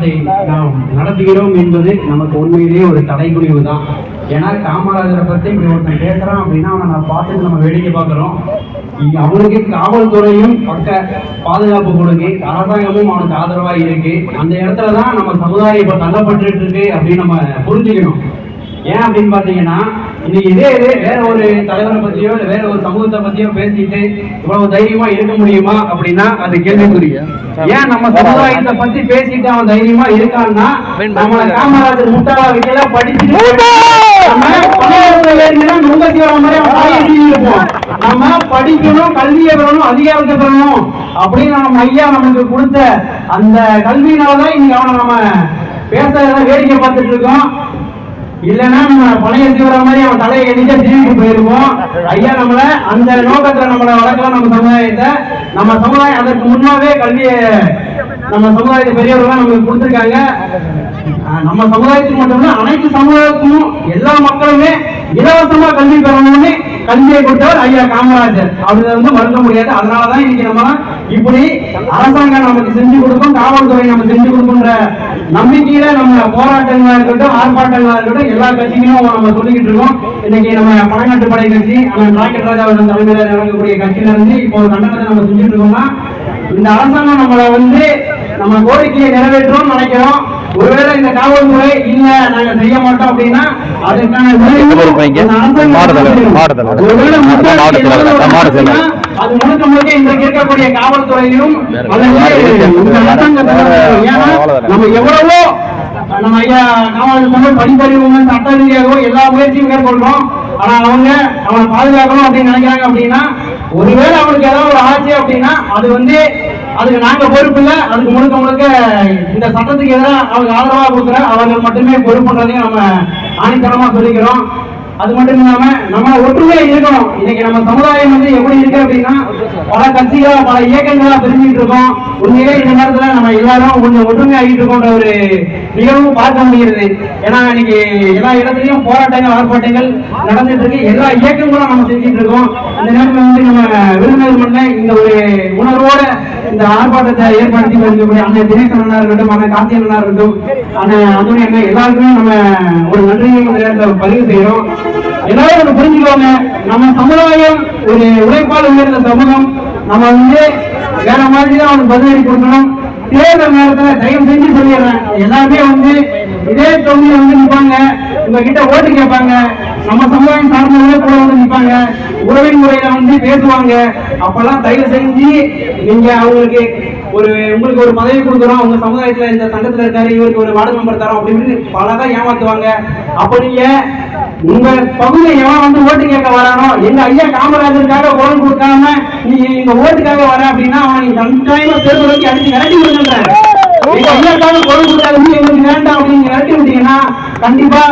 ஆர்ப்பாட்டத்தை நாம் நடத்துகிறோம் என்பது நமக்கு உண்மையிலேயே ஒரு தடைக்குறிவு தான். ஏன்னா காமராஜரை பற்றி இப்படி ஒருத்தன் பேசுகிறான் அப்படின்னா அவனை நான் பார்த்துட்டு நம்ம வேடிக்கை பார்க்குறோம். அவனுக்கு காவல்துறையும் பக்க பாதுகாப்பு கொடுங்க. அரசாங்கமும் அவனுக்கு ஆதரவாக இருக்கு. அந்த இடத்துல தான் நம்ம சமுதாயம் இப்போ தள்ளப்பட்டு இருக்கு அப்படின்னு நம்ம புரிஞ்சுக்கணும். ஏன் அப்படின்னு பாத்தீங்கன்னா இன்னைக்கு இதே இது வேற ஒரு தலைவரை பத்தியோ இல்ல வேற ஒரு சமூகத்தை பத்தியோ பேசிட்டு இவ்வளவு தைரியமா இருக்க முடியுமா அப்படின்னா அது கேள்விக்குரிய ஏன் நம்ம சமுதாயத்தை பத்தி பேசிட்டு அவன் தைரியமா இருக்கான்னா நம்ம காமராஜர் முட்டாளா வைக்கல படிச்சுட்டு நம்ம படிக்கணும் கல்வியை பெறணும் அதிகாரத்தை பெறணும் அப்படின்னு நம்ம ஐயா நமக்கு கொடுத்த அந்த கல்வியினாலதான் இன்னைக்கு அவனை நம்ம பேசுறத வேடிக்கை பார்த்துட்டு இருக்கோம். இல்லைன்னா நம்ம பழைய சீவர மாதிரி அவன் தலையை எண்ணிக்க திரும்பி போயிருவோம். ஐயா நம்மள அந்த நோக்கத்துல நம்மள வளர்க்கலாம் நம்ம சமுதாயத்தை. நம்ம சமுதாயம் அதற்கு முன்னாவே கல்வியை நம்ம சமுதாயத்தை பெரியவர்கள் நமக்கு கொடுத்துருக்காங்க. நம்ம சமுதாயத்துக்கு மட்டும் இல்ல அனைத்து சமுதாயத்துக்கும் எல்லா மக்களுமே இலவசமா கல்வி பெறணும்னு கல்வியை கொடுத்தவர் ஐயா காமராஜர். அவரை வந்து மறுக்க முடியாது. அதனாலதான் இன்னைக்கு நம்ம இப்படி அரசாங்கம் நமக்கு செஞ்சு கொடுக்கும் காவல்துறை நம்ம செஞ்சு கொடுக்குன்ற நம்பிக்கையில நம்ம போராட்டங்களா இருக்கட்டும் ஆர்ப்பாட்டங்களா இருக்கட்டும் எல்லா கட்சிகளும் நம்ம சொல்லிக்கிட்டு இருக்கோம். இன்னைக்கு நம்ம பழங்காட்டு படை கட்சி நம்ம ராக்கெட் ராஜா அவர்கள் தலைமையில நடக்கக்கூடிய கட்சியில இருந்து இப்போ கண்டனத்தை நம்ம செஞ்சுட்டு இருக்கோம்னா இந்த அரசாங்கம் நம்மளை வந்து நம்ம கோரிக்கையை நிறைவேற்றோம் நினைக்கிறோம். ஒருவேளை இந்த காவல்துறை இல்ல நாங்க செய்ய மாட்டோம் அப்படின்னா அதுக்கான. அது முழுக்க முழுக்க இன்றைக்கு இருக்கக்கூடிய காவல்துறையிலும் நம்ம எவ்வளவோ நம்ம ஐயா காவல் படிப்பறிவு சட்ட ரீதியாகவோ எல்லா முயற்சியும் மேற்கொள்றோம் ஆனா அவங்க அவனை பாதுகாக்கணும் அப்படின்னு நினைக்கிறாங்க அப்படின்னா ஒருவேளை அவனுக்கு ஏதாவது ஒரு ஆச்சு அப்படின்னா அது வந்து அதுக்கு நாங்க பொறுப்பு இல்ல. அதுக்கு முழுக்க முழுக்க இந்த சட்டத்துக்கு எதிராக அவங்க ஆதரவா கொடுக்குற அவர்கள் மட்டுமே பொறுப்புன்றதையும் நம்ம ஆணித்தனமா சொல்லிக்கிறோம். அது மட்டும் இல்லாம நம்ம ஒற்றுமையா இருக்கணும். இன்னைக்கு நம்ம சமுதாயம் வந்து எப்படி இருக்கு அப்படின்னா பல கட்சிகளா பல இயக்கங்களா பிரிஞ்சுட்டு இருக்கோம். உண்மையிலே இந்த நேரத்துல நம்ம எல்லாரும் கொஞ்சம் ஒற்றுமையாகிட்டு இருக்கோன்ற ஒரு நிகழ்வும் பார்க்க முடிகிறது. ஏன்னா இன்னைக்கு எல்லா இடத்துலயும் போராட்டங்கள் ஆர்ப்பாட்டங்கள் நடந்துட்டு இருக்கு. எல்லா இயக்கங்களும் நம்ம செஞ்சுட்டு இருக்கோம். இந்த நேரத்துல வந்து நம்ம விருந்தினர் பண்ண இந்த ஒரு உணர்வோட இந்த ஆர்ப்பாட்டத்தை ஏற்படுத்தி இருக்கக்கூடிய அண்ணன் தினேசன் அண்ணா இருக்கட்டும் அண்ணன் கார்த்தியன் அண்ணா இருக்கட்டும் அண்ணன் அதுவும் அண்ணன் எல்லாருக்குமே நம்ம ஒரு நன்றியை இந்த நேரத்தில் பதிவு செய்யறோம் எல்லாரும் ஒண்ணு புரிஞ்சுக்கோங்க நம்ம சமுதாயம் ஒரு உழைப்பால் உயர்ந்த சமூகம். நம்ம வந்து வேற மாதிரி தான் அவனுக்கு பதிலடி கொடுக்கணும். தேர்தல் நேரத்துல தயவு செஞ்சு சொல்லிடுறேன். எல்லாருமே வந்து இதே தொகுதியில வந்து நிப்பாங்க. உங்ககிட்ட ஓட்டு கேட்பாங்க. நம்ம சமுதாயம் சார்ந்தவங்களே கூட வந்து நிப்பாங்க. உறவின் முறையில வந்து பேசுவாங்க. அப்பெல்லாம் தயவு செஞ்சு நீங்க அவங்களுக்கு ஒரு உங்களுக்கு ஒரு பதவி கொடுக்குறோம். உங்க சமுதாயத்துல இந்த சங்கத்துல இருக்காரு இவருக்கு ஒரு வார்டு மெம்பர் தரோம் அப்படின்னு பலதான் ஏமாத்துவாங்க. அப்ப நீங்க உங்க பகுதியை எவன் வந்து ஓட்டு கேட்க வரானோ எங்க ஐயா காமராஜருக்காக குரல் கொடுக்காம நீ இந்த ஓட்டுக்காக வர அப்படின்னா அவன் நீ கட்டாயமா தேர்தல் அடிச்சு விரட்டி விடுங்கன்றேன் எங்க ஐயாக்காக குரல் எங்களுக்கு வேண்டாம் அப்படின்னு விரட்டி விட்டீங்கன்னா கண்டிப்பா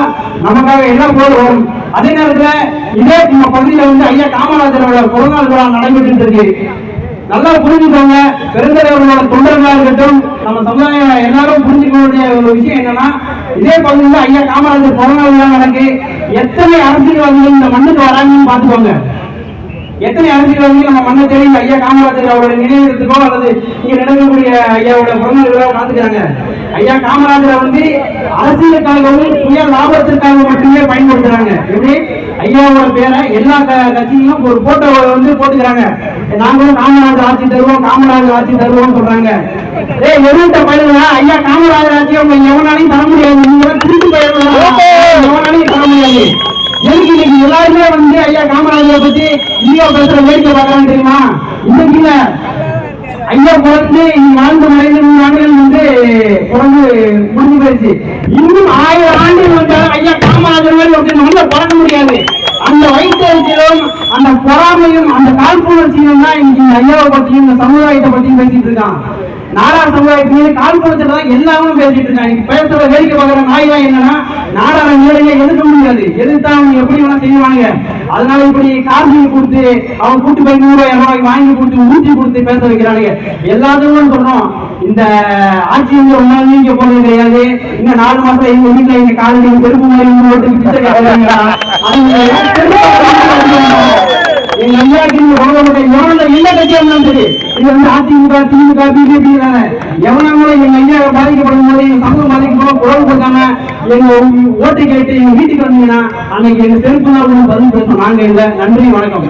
நமக்காக என்ன போர் வரும். அதே நேரத்துல இதே நம்ம பகுதியில வந்து ஐயா காமராஜரோட பிறந்தநாள் விழா நடைபெற்று இருக்கு. நல்லா புரிஞ்சுக்கோங்க. பெருந்தலைவர்களோட தொண்டர்களா இருக்கட்டும் நம்ம சமுதாயம் எல்லாரும் புரிஞ்சுக்க வேண்டிய ஒரு விஷயம் என்னன்னா இதே பகுதியில் ஐயா காமராஜர் பிறந்தநாள் விழா நடக்கு. எத்தனை அரசியல்வாதிகள் இந்த மண்ணுக்கு வராங்கன்னு பாத்துக்கோங்க எத்தனை அரசியல்வாதிகள் நம்ம மண்ணை தேடி ஐயா காமராஜர் அவரோட நினைவிடத்துக்கோ அல்லது இங்க நடக்கக்கூடிய ஐயாவோட பிறந்தநாள் விழாவை காத்துக்கிறாங்க ஐயா காமராஜரை வந்து அரசியலுக்காகவும் சுய லாபத்திற்காக மட்டுமே பயன்படுத்துறாங்க. எப்படி? ஐயாவோட பேரை எல்லா கட்சியிலும் ஒரு போட்டோவை வந்து போட்டுக்கிறாங்க. நாங்களும் காமராஜர் ஆட்சி தருவோம் காமராஜர் ஆட்சி தருவோம் சொல்றாங்க. ஏ எதிர்த்த பயிலுங்க ஐயா காமராஜர் ஆட்சி அவங்க எவனாலையும் தர முடியாது. நீங்க திருப்பி போயிடலாம் தர முடியாது எதுக்கு இன்னைக்கு எல்லாருமே வந்து ஐயா காமராஜரை பத்தி இந்தியா பேசுற வேடிக்கை பார்க்கலாம் தெரியுமா? இன்னைக்கு இல்ல. ஐயா பிறந்து இங்க வாழ்ந்து மறைந்த நூறு ஆண்டுகள் வந்து பிறந்து முடிஞ்சு போயிடுச்சு. இன்னும் ஆயிரம் ஆண்டுகள் வந்தாலும் ஐயா காமராஜர் மாதிரி ஒருத்தர் வந்து பிறக்க முடியாது. அந்த வைத்தறிச்சலும் அந்த பொறாமையும் அந்த காழ்ப்புணர்ச்சியும் தான் இன்னைக்கு ஐயாவை பற்றியும் இந்த சமுதாயத்தை பற்றியும் பேசிட்டு இருக்கான். நாடார் கால் குளத்துல தான் எல்லாமே பேசிட்டு இருக்காங்க. பேசுற வேடிக்கை பார்க்குற தான் என்னன்னா நாடார நிலையை எதிர்க்க முடியாது. எதிர்த்தா அவங்க எப்படி வேணா செய்வாங்க அதனால இப்படி காசு கொடுத்து அவங்க கூட்டு போய் நூறாயிரம் ரூபாய்க்கு வாங்கி கொடுத்து ஊற்றி கொடுத்து பேச வைக்கிறானுங்க. எல்லாத்துக்கும் சொல்றோம். இந்த ஆட்சி வந்து ரொம்ப நாள் நீங்க போனது கிடையாது. இங்க நாலு மாசம் எங்க வீட்டுல எங்க காலையில் செருப்பு மாதிரி எங்க அம்மாட்டின் எவ்வளவு என்ன கட்சியா இருந்தாலும் சரி இது வந்து அதிமுக திமுக எங்க ஐயா பாதிக்கப்படும் போது எங்க சமூகம் பாதிக்கப்படும் குரல் கொடுக்காம எங்க ஓட்டு கேட்டு எங்க வீட்டுக்கு வந்தீங்கன்னா அன்னைக்கு எங்க செருப்பு தான் பதில் பேசணும் நன்றி வணக்கம்.